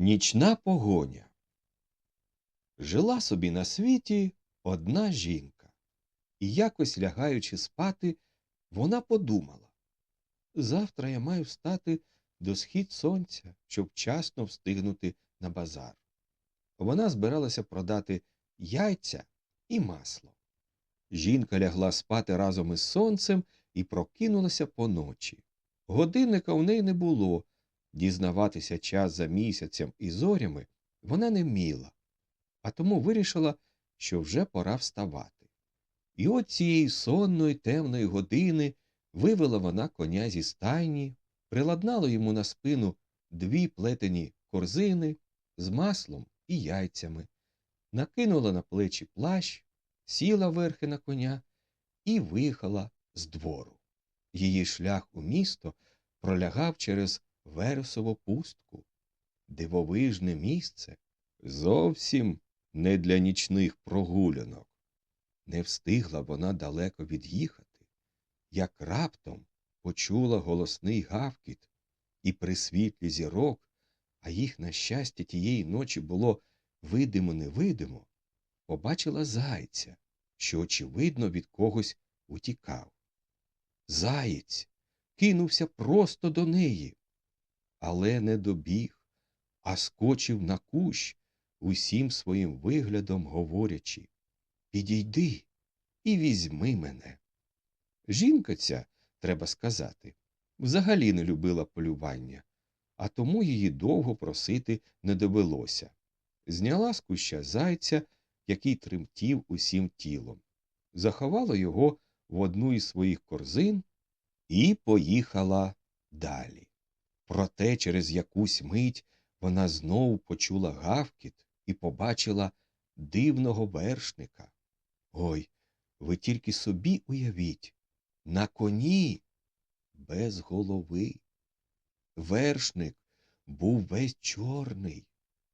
Нічна погоня. Жила собі на світі одна жінка, і якось лягаючи спати, вона подумала завтра я маю встати до схід сонця, щоб вчасно встигнути на базар. Вона збиралася продати яйця і масло. Жінка лягла спати разом із сонцем і прокинулася поночі. Годинника в неї не було, дізнаватися час за місяцем і зорями вона не вміла, а тому вирішила, що вже пора вставати. І от цієї сонної темної години вивела вона коня зі стайні, приладнала йому на спину дві плетені корзини з маслом і яйцями, накинула на плечі плащ, сіла верхи на коня і виїхала з двору. Її шлях у місто пролягав через вересову пустку, дивовижне місце, зовсім не для нічних прогулянок. Не встигла вона далеко від'їхати, як раптом почула голосний гавкіт, і при світлі зірок, а їх, на щастя, тієї ночі було видимо невидимо, побачила зайця, що, очевидно, від когось утікав. Заєць кинувся просто до неї, але не добіг, а скочив на кущ, усім своїм виглядом говорячи Підійди і візьми мене. Жінка ця, треба сказати, взагалі не любила полювання, а тому її довго просити не довелося. Зняла з куща зайця, який тремтів усім тілом, заховала його в одну із своїх корзин і поїхала далі. Проте через якусь мить вона знову почула гавкіт і побачила дивного вершника. Ой, ви тільки собі уявіть на коні без голови. Вершник був весь чорний,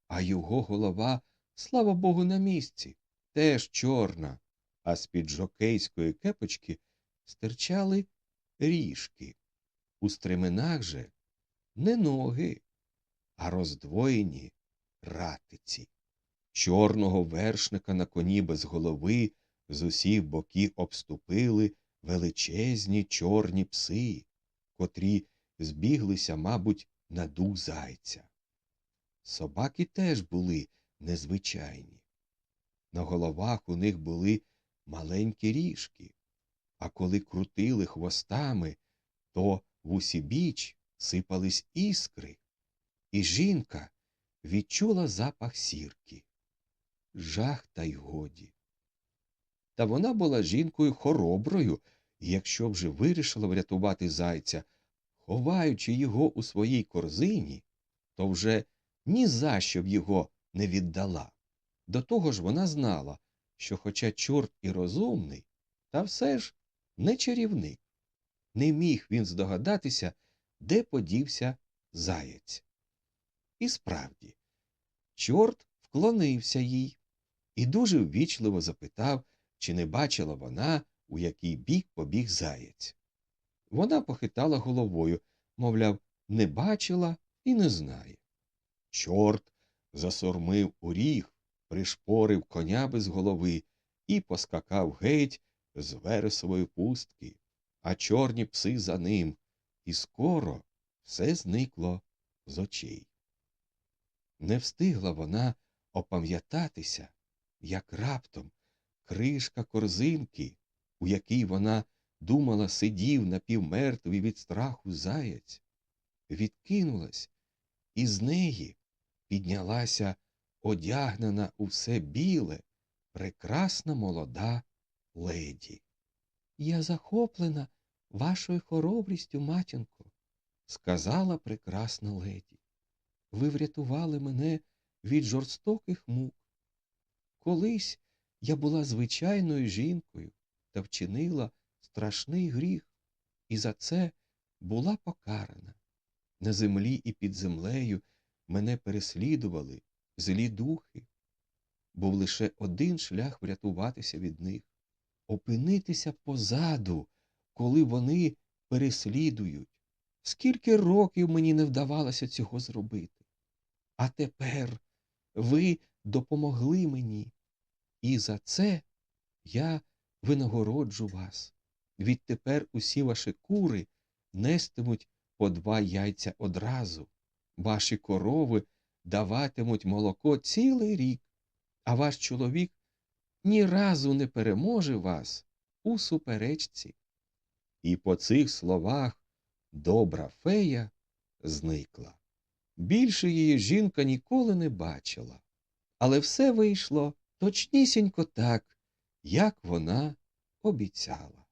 а його голова, слава Богу, на місці, теж чорна, а з під жокейської кепочки стирчали ріжки. У стременах же не ноги, а роздвоєні ратиці. Чорного вершника на коні без голови з усіх боків обступили величезні чорні пси, котрі збіглися, мабуть, на дух зайця. Собаки теж були незвичайні. На головах у них були маленькі ріжки, а коли крутили хвостами, то в усібіч сипались іскри, і жінка відчула запах сірки. Жах та й годі. Та вона була жінкою хороброю, і якщо вже вирішила врятувати зайця, ховаючи його у своїй корзині, то вже ні за що б його не віддала. До того ж вона знала, що, хоча чорт і розумний, та все ж не чарівник. Не міг він здогадатися, де подівся заєць. І справді, чорт вклонився їй і дуже ввічливо запитав, чи не бачила вона, у який бік побіг заєць. Вона похитала головою, мовляв, не бачила і не знає. Чорт засормив у ріг, пришпорив коня без голови і поскакав геть з вересової пустки, а чорні пси за ним, і скоро все зникло з очей. Не встигла вона опам'ятатися, як раптом кришка корзинки, у якій вона думала, сидів напівмертвий від страху заяць, відкинулась, і з неї піднялася одягнена у все біле, прекрасна молода леді. Я захоплена вашою хоробрістю, матінко, сказала прекрасна леді. Ви врятували мене від жорстоких мук. Колись я була звичайною жінкою та вчинила страшний гріх, і за це була покарана. На землі і під землею мене переслідували злі духи. Був лише один шлях врятуватися від них опинитися позаду, коли вони переслідують. Скільки років мені не вдавалося цього зробити. А тепер ви допомогли мені, і за це я винагороджу вас. Відтепер усі ваші кури нестимуть по два яйця одразу, ваші корови даватимуть молоко цілий рік, а ваш чоловік ні разу не переможе вас у суперечці. І по цих словах добра фея зникла. Більше її жінка ніколи не бачила, але все вийшло точнісінько так, як вона обіцяла.